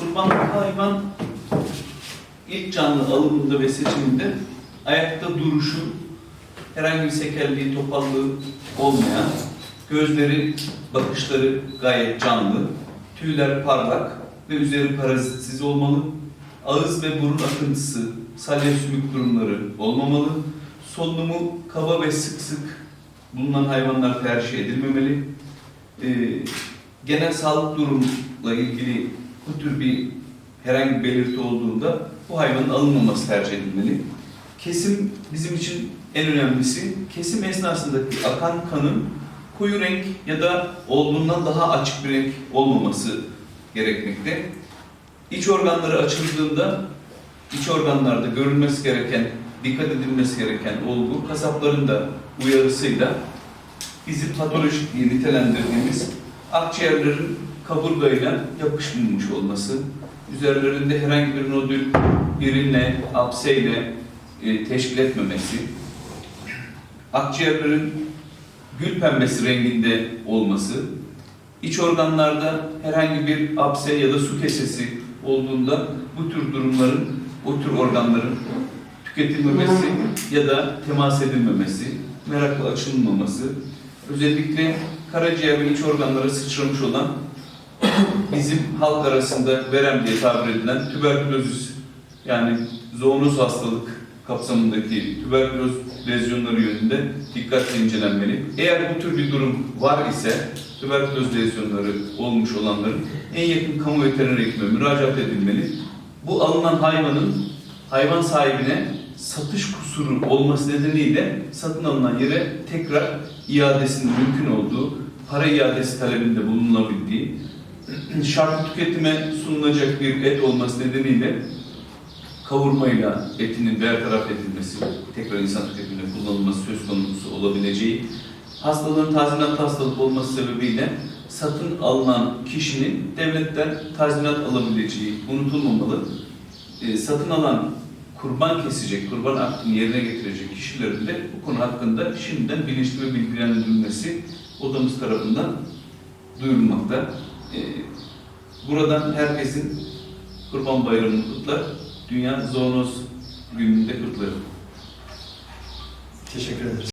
Kurban hayvan ilk canlı alımında ve seçiminde ayakta duruşu, herhangi bir sekelliği, topallığı olmayan, gözleri, bakışları gayet canlı, tüyler parlak ve üzeri parazitsiz olmalı, ağız ve burun akıntısı, salya sümük durumları olmamalı, solunumu kaba ve sık sık bulunan hayvanlar tercih edilmemeli, Ee, genel sağlık durumla ilgili bu tür bir herhangi bir belirti olduğunda bu hayvanın alınmaması tercih edilmeli. Kesim bizim için en önemlisi. Kesim esnasındaki akan kanın koyu renk ya da olduğundan daha açık bir renk olmaması gerekmekte. İç organları açıldığında iç organlarda görülmesi gereken, dikkat edilmesi gereken olgu kasapların da uyarısıyla bizim patolojik diye nitelendirdiğimiz akciğerlerin kaburgayla yapışmamış olması, üzerlerinde herhangi bir nodül, birinle, apseyle e, teşkil etmemesi, akciğerlerin gül pembesi renginde olması, iç organlarda herhangi bir apse ya da su kesesi olduğunda bu tür durumların, o tür organların tüketilmemesi ya da temas edilmemesi, merakla açılmaması, özellikle karaciğer ve iç organlara sıçramış olan bizim halk arasında verem diye tabir edilen tüberkülozis yani zoonoz hastalık kapsamındaki tüberküloz lezyonları yönünde dikkatle incelenmeli. Eğer bu tür bir durum var ise tüberküloz lezyonları olmuş olanların en yakın kamu veteriner hekime müracaat edilmeli. Bu alınan hayvanın hayvan sahibine satış kusuru olması nedeniyle satın alınan yere tekrar iadesinin mümkün olduğu, para iadesi talebinde bulunabildiği, şartlı tüketime sunulacak bir et olması nedeniyle kavurmayla etinin bertaraf edilmesi, tekrar insan tüketiminde kullanılması söz konusu olabileceği, hastalığın tazminat hastalık olması sebebiyle satın alınan kişinin devletten tazminat alabileceği unutulmamalı. E, satın alan kurban kesecek, kurban aklını yerine getirecek kişilerin de bu konu hakkında şimdiden bilinçli ve bilgilendirilmesi odamız tarafından duyurulmakta. E, buradan herkesin Kurban Bayramı'nı kutlar, Dünya Zoonoz Günü'nde kutlarım. Teşekkür ederiz.